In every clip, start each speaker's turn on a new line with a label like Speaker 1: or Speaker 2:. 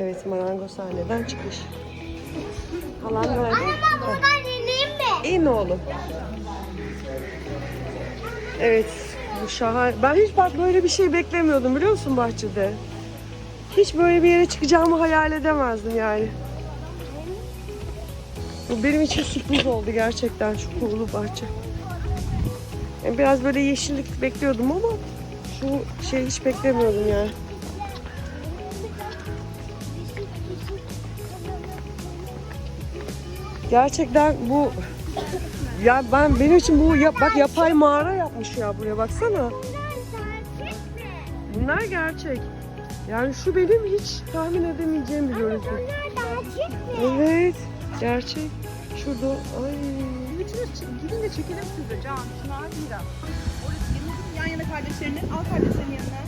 Speaker 1: Evet marangozhaneden çıkış. Halan nerede?
Speaker 2: Anne ben buradan ineyim mi?
Speaker 1: İn oğlum. Evet bu şahane. Ben hiç bak böyle bir şey beklemiyordum biliyor musun bahçede? Hiç böyle bir yere çıkacağımı hayal edemezdim yani. Bu benim için sürpriz oldu gerçekten şu kurulu bahçe. Yani biraz böyle yeşillik bekliyordum ama şu şey hiç beklemiyordum yani. Gerçekten bu ya ben benim için bu ya, bak yapay mağara yapmış ya buraya baksana. Bunlar gerçek. Yani şu benim hiç tahmin edemeyeceğim bir görüntü. Evet, gerçek. Şurada ay
Speaker 3: Gidin de çekelim sizi Can. Şunu al Mira. Orası yan yana kardeşlerinin. Al kardeşlerin yanına.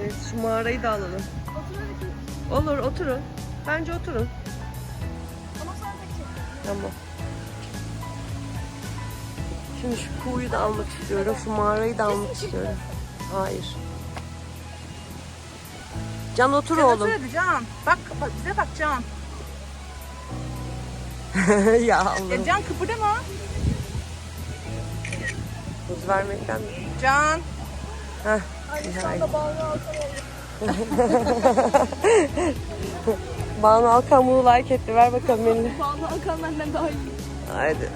Speaker 1: evet şu mağarayı da alalım. Olur oturun. Bence oturun. Tamam. Şimdi şu kuğuyu da almak istiyorum. Şu mağarayı da almak istiyorum. Hayır. Can otur
Speaker 3: Can
Speaker 1: oğlum.
Speaker 3: otur Can. Bak, bak bize bak Can.
Speaker 1: ya Allah'ım.
Speaker 3: Ya Can kıpırdama.
Speaker 1: Buz vermekten
Speaker 3: Can.
Speaker 1: Heh. Nihayet. Banu Alkan bunu like etti. Ver bakalım elini.
Speaker 3: Banu Hakan benden daha iyi.
Speaker 1: Haydi.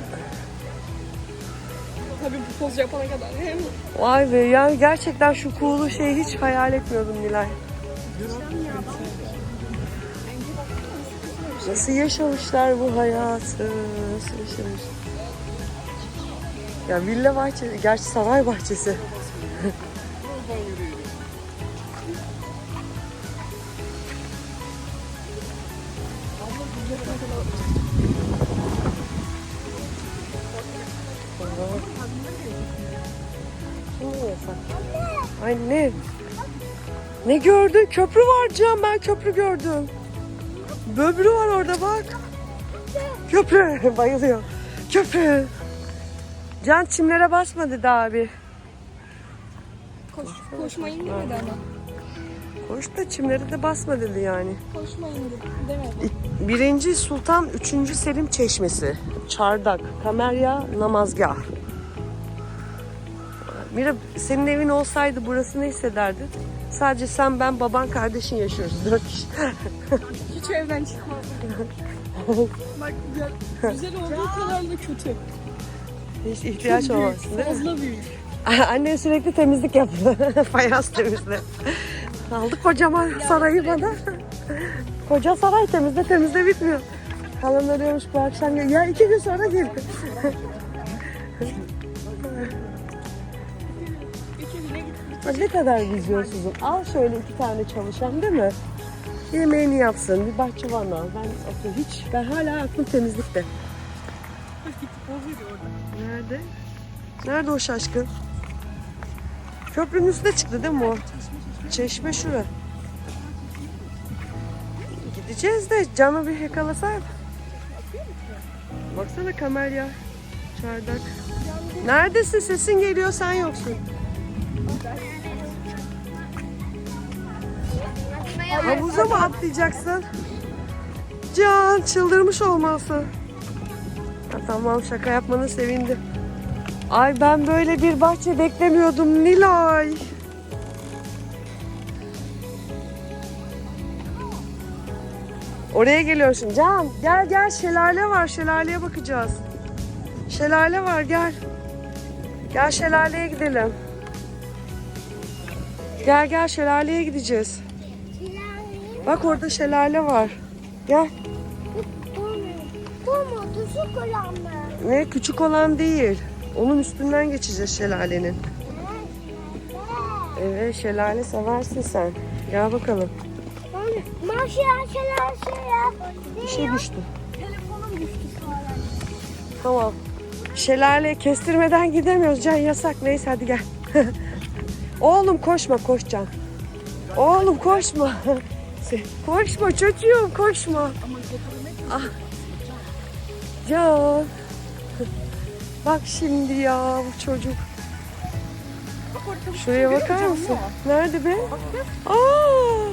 Speaker 3: Tabii bu poz yapana kadar. Hem
Speaker 1: Vay be yani gerçekten şu cool'u şeyi hiç hayal etmiyordum Nilay. Nasıl yaşamışlar bu hayatı? Nasıl yaşamış? Ya villa bahçesi, gerçi saray bahçesi. Anne. Ne gördün? Köprü var Can. Ben köprü gördüm. Böbrü var orada bak. Köprü. Bayılıyor. Köprü. Can çimlere basma dedi abi.
Speaker 3: koş, koşmayın demedi ama.
Speaker 1: Koş da çimlere de basma dedi yani.
Speaker 3: Koşmayın demedi.
Speaker 1: Birinci Sultan 3. Selim Çeşmesi. Çardak, Kamerya, Namazgah. Mira senin evin olsaydı burası ne hissederdin? Sadece sen, ben, baban, kardeşin yaşıyoruz. Dört kişi.
Speaker 3: Hiç evden çıkmadım. Bak ya, güzel olduğu kadar da kötü.
Speaker 1: Hiç ihtiyaç olmazsın değil mi?
Speaker 3: Fazla büyük.
Speaker 1: Annem sürekli temizlik yapıyor. Fayans temizle. Aldık kocaman sarayı bana. Koca saray temizle temizle bitmiyor. Kalan arıyormuş bu akşam. Ya iki gün sonra gel. ne kadar vizyonsuzum. Al şöyle iki tane çalışan değil mi? Yemeğini yapsın, bir bahçıvan al. Ben akıl hiç, ben hala aklım temizlikte. Nerede? Nerede o şaşkın? Köprünün üstüne çıktı değil mi o? Çeşme şura. Gideceğiz de canı bir yakalasak. Baksana kamerya. Çardak. Neredesin? Sesin geliyor sen yoksun. Havuza mı atlayacaksın? Can çıldırmış olmalısın. Ha, tamam şaka yapmanı sevindim. Ay ben böyle bir bahçe beklemiyordum Nilay. Oraya geliyorsun Can. Gel gel şelale var. Şelaleye bakacağız. Şelale var gel. Gel şelaleye gidelim. Gel gel şelaleye gideceğiz. Bak orada şelale var. Gel.
Speaker 2: Bu mu? Düşük olan mı?
Speaker 1: Ne küçük olan değil. Onun üstünden geçeceğiz şelalenin. Evet şelale seversin sen. Gel bakalım.
Speaker 2: Şeyler şey ya.
Speaker 1: Bir şey düştü.
Speaker 2: Telefonum düştü sonra.
Speaker 1: Tamam. Şelale kestirmeden gidemiyoruz. Can yasak. Neyse hadi gel. Oğlum koşma koş Can. Oğlum koşma. koşma çocuğum koşma. Ah. Can. Bak şimdi ya bu çocuk. Şuraya bakar mısın? Nerede be? Aa!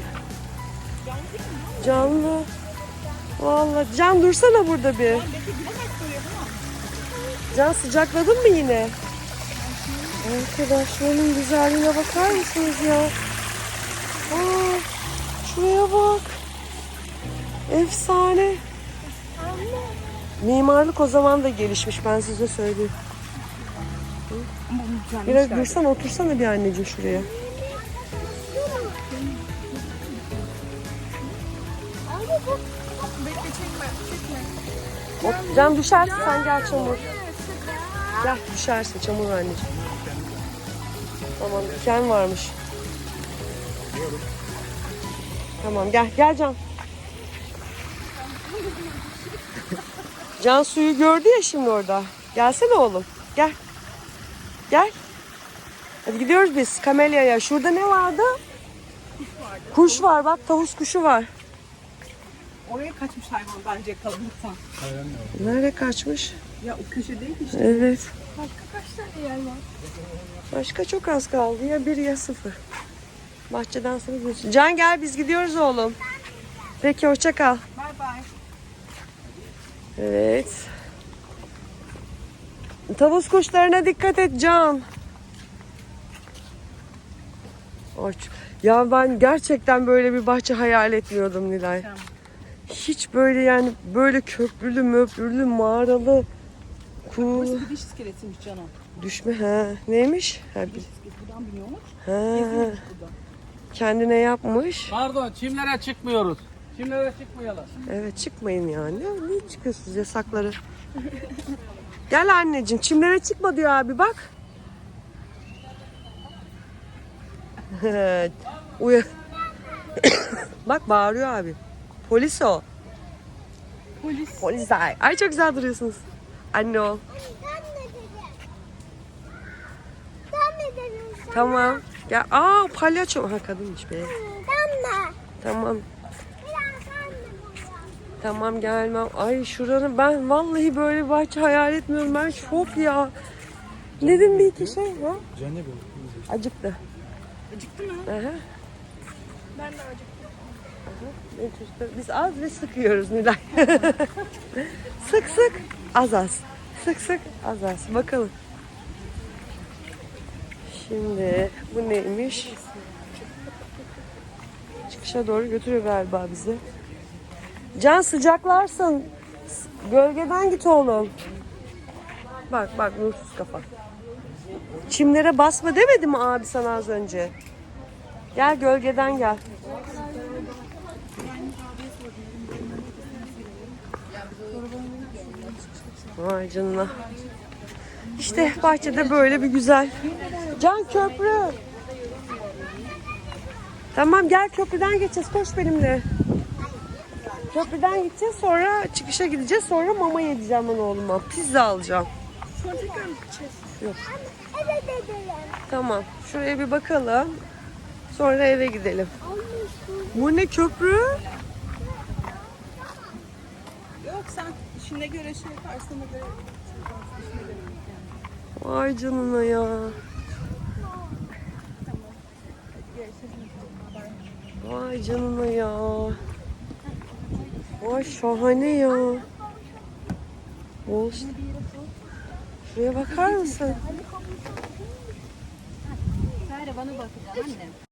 Speaker 3: Canlı.
Speaker 1: Vallahi Can dursana burada bir. Can sıcakladın mı yine? Arkadaşlarının güzelliğine bakar mısınız ya? Aa, şuraya bak. Efsane. Mimarlık o zaman da gelişmiş ben size söyleyeyim. Biraz dursana otursana bir anneciğim şuraya.
Speaker 3: Bekle çekme. Çekme.
Speaker 1: Can düşersin sen gel çamur. Gel düşersin çamur anneciğim. Tamam diken varmış. Tamam gel gel Can. Can suyu gördü ya şimdi orada. Gelsene oğlum. Gel. Gel. Hadi gidiyoruz biz Kamelya'ya. Şurada ne vardı? Kuş var bak tavus kuşu var.
Speaker 3: Oraya kaçmış hayvan bence kalabalıktan.
Speaker 1: Nerede kaçmış?
Speaker 3: Ya o köşedeydi işte.
Speaker 1: Evet.
Speaker 2: başka kaç tane yer var?
Speaker 1: Başka çok az kaldı. Ya bir ya sıfır. Bahçeden sonra gidiyorsun. Can gel biz gidiyoruz oğlum. Peki hoşça kal.
Speaker 3: Bay bay.
Speaker 1: Evet. Tavus kuşlarına dikkat et Can. Ay, ç- Ya ben gerçekten böyle bir bahçe hayal etmiyordum Nilay. Hiç böyle yani böyle köprülü möprülü mağaralı kuğulu
Speaker 3: Burası bir diş iskeletiymiş canım.
Speaker 1: düşme ha neymiş? Ha,
Speaker 3: Diş
Speaker 1: bir-
Speaker 3: iskeleti buradan biniyormuş.
Speaker 1: ha, kendine yapmış.
Speaker 4: Pardon çimlere çıkmıyoruz. Çimlere çıkmayalım.
Speaker 1: Evet çıkmayın yani. Niye çıkıyorsunuz yasakları? Gel anneciğim çimlere çıkma diyor abi bak. Uya. bak bağırıyor abi. Polis o.
Speaker 3: Polis.
Speaker 1: Polis ay. Ay çok güzel duruyorsunuz. Anne ol. Tamam. Gel. Aa palyaço. Ha kadınmış be. Tamam.
Speaker 2: Biraz sen de burada.
Speaker 1: Tamam gelmem. Ay şuranın ben vallahi böyle bahçe hayal etmiyorum. Ben şok ya. Dedim bir iki şey. Ha? Acıktı.
Speaker 3: Acıktı mı?
Speaker 1: Aha.
Speaker 3: Ben de acıktım.
Speaker 1: Biz az ve sık yiyoruz Nilay. sık sık az az. Sık sık az az. Bakalım. Şimdi bu neymiş? Çıkışa doğru götürüyor galiba bizi. Can sıcaklarsın. Gölgeden git oğlum. Bak bak nursuz kafa. Çimlere basma demedi mi abi sana az önce? Gel gölgeden gel. Vay canına. İşte bahçede böyle bir güzel. Can köprü. Tamam gel köprüden geçeceğiz. Koş benimle. Köprüden gideceğiz sonra çıkışa gideceğiz. Sonra mama yedeceğim ben oğluma. Pizza alacağım.
Speaker 2: Sonra tekrar mı gideceğiz?
Speaker 1: Yok. Tamam. Şuraya bir bakalım. Sonra eve gidelim. Bu ne köprü?
Speaker 3: Yok sen işine göre şey yaparsın ona göre.
Speaker 1: Vay canına ya. Vay canına ya. Vay şahane ya. Bol. Şuraya bakar mısın?
Speaker 5: Sadece bana bakacağım annem.